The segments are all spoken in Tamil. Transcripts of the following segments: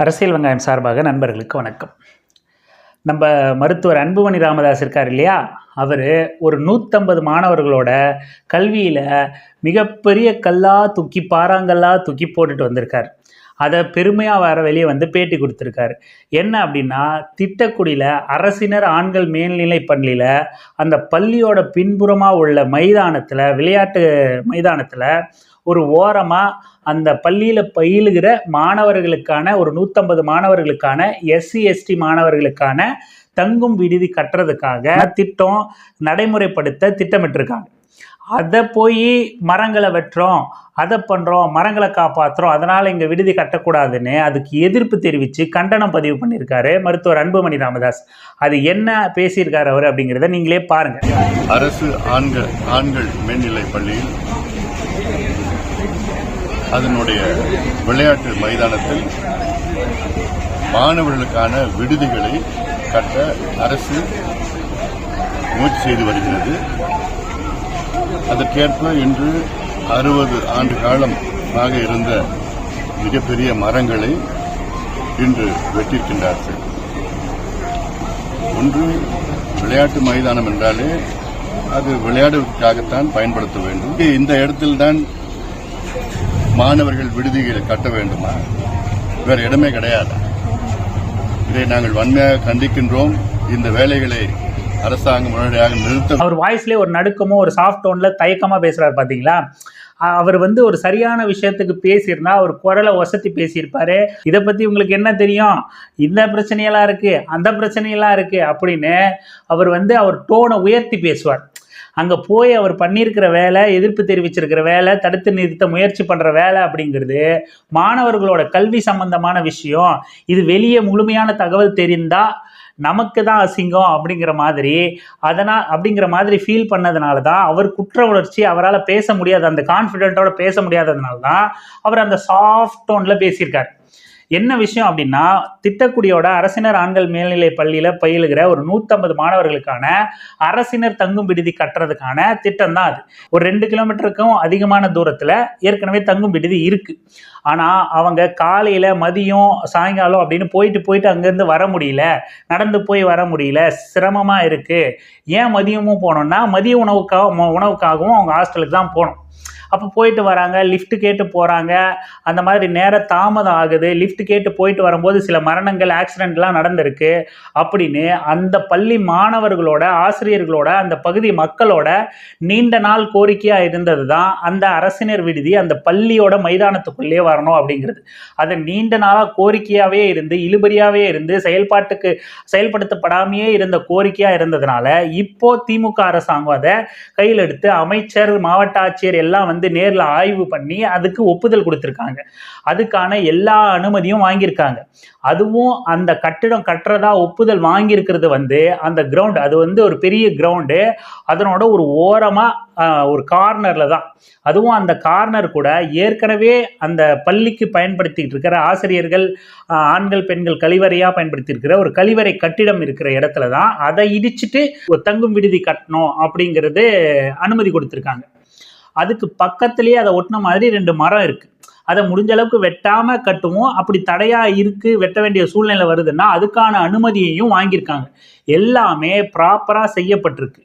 அரசியல் வெங்காயம் சார்பாக நண்பர்களுக்கு வணக்கம். நம்ம மருத்துவர் அன்புமணி ராமதாஸ் இருக்கார் இல்லையா? அவர் ஒரு நூற்றம்பது மாணவர்களோட கல்வியில் மிகப்பெரிய கல்லா தூக்கி பாறாங்கல்லா தூக்கி போட்டுட்டு வந்திருக்கார். அதை பெருமையாக வர வெளியே வந்து பேட்டி கொடுத்துருக்காரு. என்ன அப்படின்னா திட்டக்குடியில் அரசினர் ஆண்கள் மேல்நிலை பள்ளியில் அந்த பள்ளியோட பின்புறமாக உள்ள மைதானத்தில் விளையாட்டு மைதானத்தில் ஒரு ஓரமாக அந்த பள்ளியில் பயிலுகிற மாணவர்களுக்கான ஒரு நூற்றம்பது மாணவர்களுக்கான எஸ்சி எஸ்டி மாணவர்களுக்கான தங்கும் விடுதி கட்டுறதுக்காக திட்டம் நடைமுறைப்படுத்த திட்டமிட்டிருக்காங்க. அதை போய் மரங்களை வெட்டுறோம் அதை பண்ணுறோம் மரங்களை காப்பாற்றுறோம் அதனால் இங்கே விடுதி கட்டக்கூடாதுன்னு அதுக்கு எதிர்ப்பு தெரிவித்து கண்டனம் பதிவு பண்ணியிருக்காரு மருத்துவர் அன்புமணி ராமதாஸ். அது என்ன பேசியிருக்காரு அவர் அப்படிங்கிறத நீங்களே பாருங்கள் அரசு ஆண்கள் ஆண்கள் மேல்நிலை பள்ளியில் அதனுடைய விளையாட்டு மைதானத்தில் மாணவர்களுக்கான விடுதிகளை கட்ட அரசு முயற்சி செய்து வருகிறது. அதற்கேற்ப இன்று அறுபது ஆண்டு காலமாக இருந்த மிகப்பெரிய மரங்களை இன்று வெட்டியிருக்கின்றார்கள். ஒன்று விளையாட்டு மைதானம் என்றாலே அது விளையாடுவதற்காகத்தான் பயன்படுத்த வேண்டும். இந்த இடத்தில்தான் மாணவர்கள் விடுதிகளை கட்ட வேண்டுமா? வேறு இடமே கிடையாது. இதை நாங்கள் வன்மையாக கண்டிக்கின்றோம். இந்த வேலைகளை அரசாங்கம் உடனடியாக நிறுத்த அவர் வாய்ஸ்லேயே ஒரு நடுக்கமோ ஒரு சாஃப்ட் டோனில் தயக்கமாக பேசுகிறார் பார்த்தீங்களா அவர் வந்து ஒரு சரியான விஷயத்துக்கு பேசியிருந்தா அவர் குரலை வசத்தி பேசியிருப்பாரு. இதை பற்றி உங்களுக்கு என்ன தெரியும்? இந்த பிரச்சனையெல்லாம் இருக்குது அந்த பிரச்சனையெல்லாம் இருக்குது அப்படின்னு அவர் வந்து அவர் டோனை உயர்த்தி பேசுவார். அங்கே போய் அவர் பண்ணியிருக்கிற வேலை எதிர்ப்பு தெரிவிச்சிருக்கிற வேலை தடுத்து நிறுத்த முயற்சி பண்ணுற வேலை அப்படிங்கிறது மாணவர்களோட கல்வி சம்பந்தமான விஷயம். இது வெளியே முழுமையான தகவல் தெரிந்தால் நமக்கு தான் அசிங்கம் அப்படிங்கிற மாதிரி அதனால் அப்படிங்கிற மாதிரி ஃபீல் பண்ணதுனால தான் அவர் குற்ற உணர்ச்சி அவரால் பேச முடியாது அந்த கான்ஃபிடென்ட்டோட பேச முடியாததுனால தான் அவர் அந்த சாஃப்ட் டோனில் பேசியிருக்கார். என்ன விஷயம் அப்படின்னா திட்டக்குடியோட அரசினர் ஆண்கள் மேல்நிலை பள்ளியில் பயிலுகிற ஒரு நூற்றம்பது மாணவர்களுக்கான அரசினர் தங்கும் விடுதி கட்டுறதுக்கான திட்டம் தான் அது. ஒரு ரெண்டு கிலோமீட்டருக்கும் அதிகமான தூரத்தில் ஏற்கனவே தங்கும் விடுதி இருக்குது ஆனால் அவங்க காலையில் மதியம் சாயங்காலம் அப்படின்னு போயிட்டு போயிட்டு அங்கேருந்து வர முடியல. நடந்து போய் வர முடியல. சிரமமாக இருக்குது ஏன் மதியமும் போனோம்னா மதிய உணவுக்காக உணவுக்காகவும் அவங்க ஹாஸ்டலுக்கு தான் போகணும். அப்போ போயிட்டு வராங்க லிஃப்ட் கேட்டு போகிறாங்க அந்த மாதிரி நேர தாமதம் ஆகுது. லிஃப்ட் கேட்டு போயிட்டு வரும்போது சில மரணங்கள் ஆக்சிடெண்ட்லாம் நடந்திருக்கு. அப்படின்னு அந்த பள்ளி மாணவர்களோட ஆசிரியர்களோட அந்த பகுதி மக்களோட நீண்ட நாள் கோரிக்கையாக இருந்தது தான் அந்த அரசினர் விடுதி அந்த பள்ளியோட மைதானத்துக்குள்ளேயே வரணும் அப்படிங்கிறது. அது நீண்ட நாளாக கோரிக்கையாகவே இருந்து இழுபறியாகவே இருந்து செயல்பாட்டுக்கு செயல்படுத்தப்படாமையே இருந்த கோரிக்கையாக இருந்ததுனால இப்போ திமுக அரசாங்கம் அதை கையில் எடுத்து அமைச்சர் மாவட்ட ஆட்சியர் எல்லாம் வந்து வந்து நேரில் ஆய்வு பண்ணி அதுக்கு ஒப்புதல் கொடுத்துருக்காங்க. அதுக்கான எல்லா அனுமதியும் வாங்கியிருக்காங்க. அதுவும் அந்த கட்டிடம் கட்டுறதா ஒப்புதல் வாங்கியிருக்கிறது வந்து அந்த கிரவுண்ட் அது வந்து ஒரு பெரிய கிரவுண்டு அதனோட ஒரு ஓரமாக ஒரு கார்னரில் தான். அதுவும் அந்த கார்னர் கூட ஏற்கனவே அந்த பள்ளிக்கு பயன்படுத்திக்கிட்டு இருக்கிற ஆசிரியர்கள் ஆண்கள் பெண்கள் கழிவறையாக பயன்படுத்தியிருக்கிற ஒரு கழிவறை கட்டிடம் இருக்கிற இடத்துல தான் அதை இடிச்சிட்டு ஒரு தங்கும் விடுதி கட்டணும் அப்படிங்கிறது அனுமதி கொடுத்துருக்காங்க. அதுக்கு பக்கத்துலேயே அதை ஒட்டின மாதிரி ரெண்டு மரம் இருக்குது அதை முடிஞ்ச அளவுக்கு வெட்டாமல் கட்டுவோம். அப்படி தடையாக இருக்குது வெட்ட வேண்டிய சூழ்நிலை வருதுன்னா அதுக்கான அனுமதியையும் வாங்கியிருக்காங்க. எல்லாமே ப்ராப்பராக செய்யப்பட்டிருக்கு.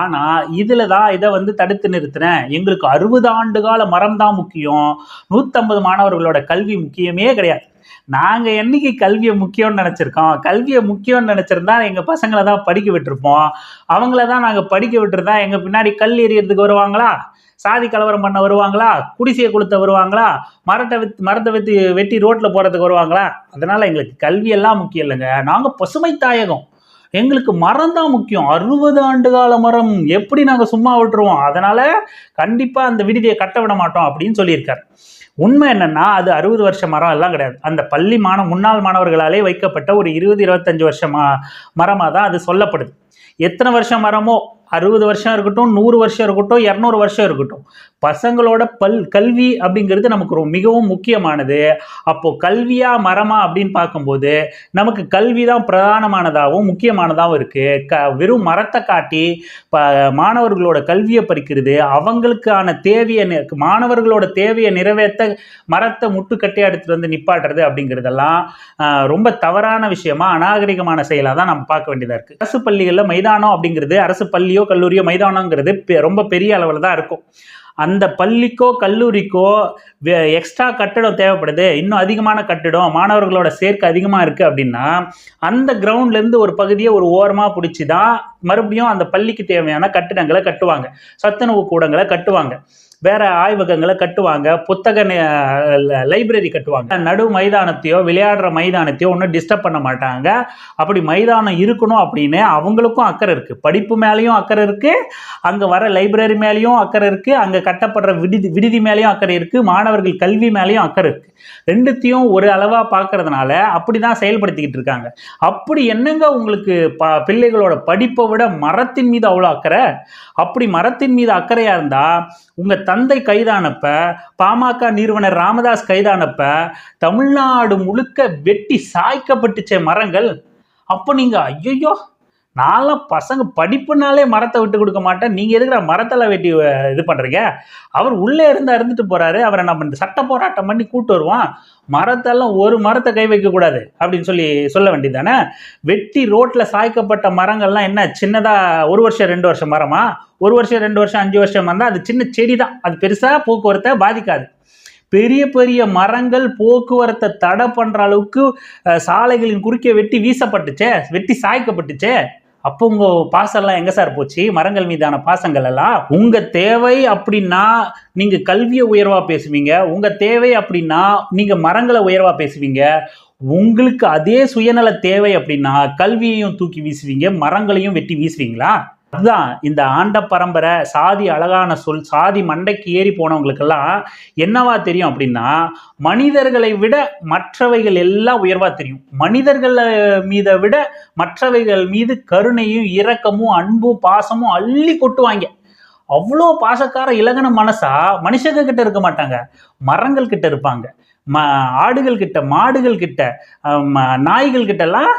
ஆனால் இதில் தான் இதை வந்து தடுத்து நிறுத்தினேன். எங்களுக்கு அறுபது ஆண்டு கால மரம் தான் முக்கியம். நூற்றம்பது மாணவர்களோட கல்வி முக்கியமே கிடையாது. நாங்கள் என்னைக்கு கல்வியை முக்கியம்னு நினச்சிருக்கோம்? கல்வியை முக்கியம்னு நினச்சிருந்தா எங்கள் பசங்களை தான் படிக்க விட்டுருப்போம். அவங்கள தான் நாங்கள் படிக்க விட்டுருந்தா எங்கள் பின்னாடி கல் எறியறதுக்கு வருவாங்களா? சாதி கலவரம் பண்ண வருவாங்களா? குடிசையை கொளுத்த வருவாங்களா? மரத்தை வித் மரத்தை வித்து வெட்டி ரோட்டில் போகிறதுக்கு வருவாங்களா? அதனால் எங்களுக்கு கல்வியெல்லாம் முக்கியம் இல்லைங்க. நாங்கள் பசுமை தாயகம் எங்களுக்கு மரம் தான் முக்கியம். அறுபது ஆண்டு கால மரம். எப்படி நாங்கள் சும்மா விட்டுருவோம்? அதனால் கண்டிப்பாக அந்த விடுதியை கட்ட விட மாட்டோம் அப்படின்னு சொல்லியிருக்காரு. உண்மை என்னன்னா அது அறுபது வருஷ மரம் எல்லாம் கிடையாது. அந்த பள்ளி மாணவ முன்னாள் மாணவர்களாலே வைக்கப்பட்ட ஒரு இருபது இருபத்தஞ்சு வருஷமா மரமாக தான் அது சொல்லப்படுது. எத்தனை வருஷம் மரமோ அறுபது வருஷம் இருக்கட்டும் நூறு வருஷம் இருக்கட்டும் இரநூறு வருஷம் இருக்கட்டும். பசங்களோட பல் கல்வி அப்படிங்கிறது நமக்கு ரொம்ப மிகவும் முக்கியமானது. அப்போ கல்வியா மரமா அப்படின்னு பார்க்கும்போது நமக்கு கல்வி தான் பிரதானமானதாகவும் முக்கியமானதாகவும் இருக்கு. க வெறும் மரத்தை காட்டி ப மாணவர்களோட கல்வியை பறிக்கிறது அவங்களுக்கான தேவையை மாணவர்களோட தேவையை நிறைவேற்ற மரத்தை முட்டுக்கட்டையா எடுத்துட்டு வந்து நிப்பாட்டுறது அப்படிங்கிறதெல்லாம் ரொம்ப தவறான விஷயமா அநாகரிகமான செயலாக தான் நம்ம பார்க்க வேண்டியதாக இருக்கு. அரசு பள்ளிகளில் மைதானம் அப்படிங்கிறது அரசு பள்ளியோ கல்லூரியோ மைதானங்கிறது ரொம்ப பெரிய அளவில் தான் இருக்கும். அந்த பள்ளிக்கோ கல்லூரிக்கோ எக்ஸ்ட்ரா கட்டடம் தேவைப்படுது. இன்னும் அதிகமான கட்டடம் மாணவர்களோட சேர்க்கை அதிகமாக இருக்குது அப்படின்னா அந்த கிரவுண்ட்லேருந்து ஒரு பகுதியை ஒரு ஓரமாக பிடிச்சி தான் மறுபடியும் அந்த பள்ளிக்கு தேவையான கட்டிடங்களை கட்டுவாங்க. சத்துணவு கூடங்களை கட்டுவாங்க. வேற ஆய்வகங்களை கட்டுவாங்க. புத்தக லைப்ரரி கட்டுவாங்க. நடு மைதானத்தையோ விளையாடுற மைதானத்தையோ ஒன்றும் டிஸ்டர்ப் பண்ண மாட்டாங்க. அப்படி மைதானம் இருக்கணும் அப்படின்னு அவங்களுக்கும் அக்கறை இருக்கு. படிப்பு மேலேயும் அக்கறை இருக்கு. அங்கே வர லைப்ரரி மேலேயும் அக்கறை இருக்கு. அங்கே கட்டப்படுற விடுதி விடுதி மேலேயும் அக்கறை இருக்கு. மாணவர்கள் கல்வி மேலேயும் அக்கறை இருக்கு. ரெண்டுத்தையும் ஒரு அளவாக பார்க்கறதுனால அப்படி தான் செயல்படுத்திக்கிட்டு இருக்காங்க. அப்படி என்னங்க உங்களுக்கு ப பிள்ளைகளோட படிப்பை விட மரத்தின் மீது அவ்வளோ அக்கறை? அப்படி மரத்தின் மீது அக்கறையாக இருந்தால் உங்கள் தந்தை கைதானப்ப பாமக நிறுவனர் ராமதாஸ் கைதானப்ப தமிழ்நாடு முழுக்க வெட்டி சாய்க்கப்பட்டுச்ச மரங்கள். அப்போ நீங்கள் ஐயோ நான்லாம் பசங்க படிப்புனாலே மரத்தை விட்டு கொடுக்க மாட்டேன். நீங்கள் எதுக்குற மரத்தெல்லாம் வெட்டி இது பண்ணுறீங்க அவர் உள்ளே இருந்தால் இருந்துட்டு போறாரு. அவரை நம்ம இந்த சட்ட போராட்டம் பண்ணி கூட்டு வருவோம். மரத்தெல்லாம் ஒரு மரத்தை கை வைக்கக்கூடாது அப்படின்னு சொல்லி சொல்ல வேண்டியதானே வெட்டி ரோட்டில் சாய்க்கப்பட்ட மரங்கள்லாம் என்ன சின்னதாக ஒரு வருஷம் ரெண்டு வருஷம் மரமா? ஒரு வருஷம் ரெண்டு வருஷம் அஞ்சு வருஷம் வந்தால் அது சின்ன செடி தான் அது பெருசாக போக்குவரத்தை பாதிக்காது. பெரிய பெரிய மரங்கள் போக்குவரத்தை தடை பண்ணுற அளவுக்கு சாலைகளின் குறுக்கே வெட்டி வீசப்பட்டுச்சே வெட்டி சாய்க்கப்பட்டுச்சே அப்போ உங்க பாசம்லாம் எங்க சார் போச்சு? மரங்கள் மீதான பாசங்கள் எல்லாம்? உங்க தேவை அப்படின்னா நீங்க கல்வியை உயர்வா பேசுவீங்க. உங்க தேவை அப்படின்னா நீங்க மரங்களை உயர்வா பேசுவீங்க. உங்களுக்கு அதே சுயநல தேவை அப்படின்னா கல்வியையும் தூக்கி வீசுவீங்க மரங்களையும் வெட்டி வீசுவீங்களா? அதுதான் இந்த ஆண்ட பரம்பரை சாதி அழகான சொல் சாதி மண்டைக்கு ஏறி போனவங்களுக்கெல்லாம் என்னவா தெரியும் அப்படின்னா மனிதர்களை விட மற்றவைகள் எல்லாம் உயர்வா தெரியும். மனிதர்கள் மீதை விட மற்றவைகள் மீது கருணையும் இரக்கமும் அன்பும் பாசமும் அள்ளி கொட்டுவாங்க. அவ்வளோ பாசக்கார இலகன மனசா மனுஷங்க கிட்ட இருக்க மாட்டாங்க. மரங்கள் கிட்ட இருப்பாங்க. ம ஆடுகள் கிட்ட மாடுகள் கிட்ட ம- நாய்கள் கிட்டலாம்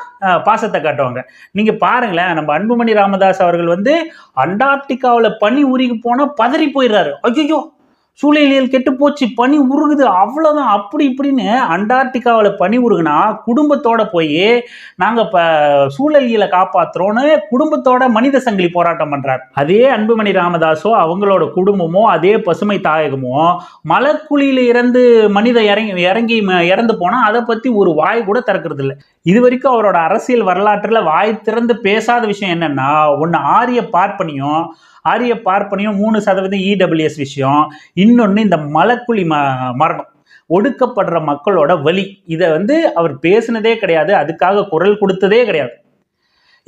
பாசத்தை காட்டுவாங்க. நீங்கள் பாருங்களேன் நம்ம அன்புமணி ராமதாஸ் அவர்கள் வந்து அண்டார்டிகாவில் பனி உருகி போனால் பதறி போயிடுறாரு. ஐயோ சூழலியல் கெட்டு போச்சு பனி உருகுது அவ்வளோதான் அப்படி இப்படின்னு அண்டார்டிகாவில் பனி உருகுனா குடும்பத்தோட போய் நாங்கள் இப்போ சூழலியலை காப்பாற்றுறோன்னு குடும்பத்தோட மனித சங்கிலி போராட்டம் பண்ணுறார் அதே அன்புமணி ராமதாஸோ அவங்களோட குடும்பமோ அதே பசுமை தாயகமோ மலக்குழியில் இறந்து மனித இறங்கி இறங்கி ம- இறந்து போனால் அதை பற்றி ஒரு வாய் கூட திறக்கிறது இல்லை இது வரைக்கும் அவரோட அரசியல் வரலாற்றில் வாய் திறந்து பேசாத விஷயம் என்னென்னா ஒன்று ஆரிய பார்ப்பனியும் ஆரிய பார்ப்பனியும் மூணு சதவீதம் இடபிள்யூஎஸ் விஷயம். இன்னொன்று இந்த மலக்குழி ம மரணம். ஒடுக்கப்படுற மக்களோட வலி. இதை வந்து அவர் பேசினதே கிடையாது அதுக்காக குரல் கொடுத்ததே கிடையாது.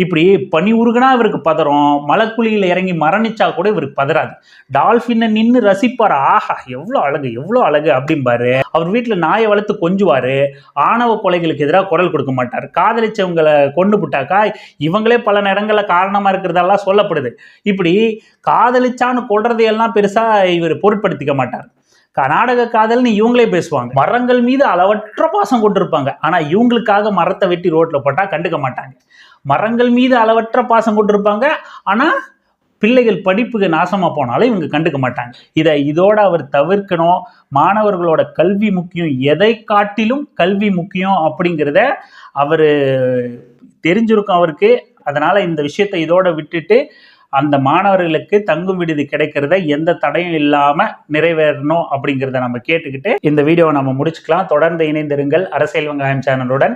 இப்படி பனி உருகுனா இவருக்கு பதறும் மலைக்குழியில் இறங்கி மரணிச்சா கூட இவருக்கு பதறாது. டால்ஃபினை நின்று ரசிப்பார் ஆஹா எவ்வளோ அழகு எவ்வளோ அழகு அப்படிம்பாரு அவர் வீட்டில் நாயை வளர்த்து கொஞ்சுவார். ஆணவ கொலைகளுக்கு எதிராக குரல் கொடுக்க மாட்டார். காதலிச்சவங்களை கொண்டு விட்டாக்கா இவங்களே பல நேரங்களில் காரணமாக இருக்கிறதெல்லாம் சொல்லப்படுது. இப்படி காதலிச்சான்னு கொள்றதையெல்லாம் பெருசாக இவர் பொருட்படுத்திக்க மாட்டார். கர்நாடக காதல்னு இவங்களே பேசுவாங்க. மரங்கள் மீது அளவற்ற பாசம் கொண்டிருப்பாங்க. ஆனால் இவங்களுக்காக மரத்தை வெட்டி ரோட்டில் போட்டால் கண்டுக்க மாட்டாங்க. மரங்கள் மீது அளவற்ற பாசம் கொண்டிருப்பாங்க. ஆனால் பிள்ளைகள் படிப்புக்கு நாசமாக போனாலும் இவங்க கண்டுக்க மாட்டாங்க. இதை இதோட அவர் தவிர்க்கணும். மாணவர்களோட கல்வி முக்கியம். எதை காட்டிலும் கல்வி முக்கியம் அப்படிங்கிறத அவர் தெரிஞ்சிருக்கும் அவருக்கு. அதனால் இந்த விஷயத்தை இதோட விட்டுட்டு அந்த மாணவர்களுக்கு தங்கும் விடுதி கிடைக்கிறத எந்த தடையும் இல்லாமல் நிறைவேறணும் அப்படிங்கிறத நம்ம கேட்டுக்கிட்டு இந்த வீடியோவை நம்ம முடிச்சுக்கலாம். தொடர்ந்து இணைந்திருங்கள் அரசியல் வெங்காயம் சேனலுடன்.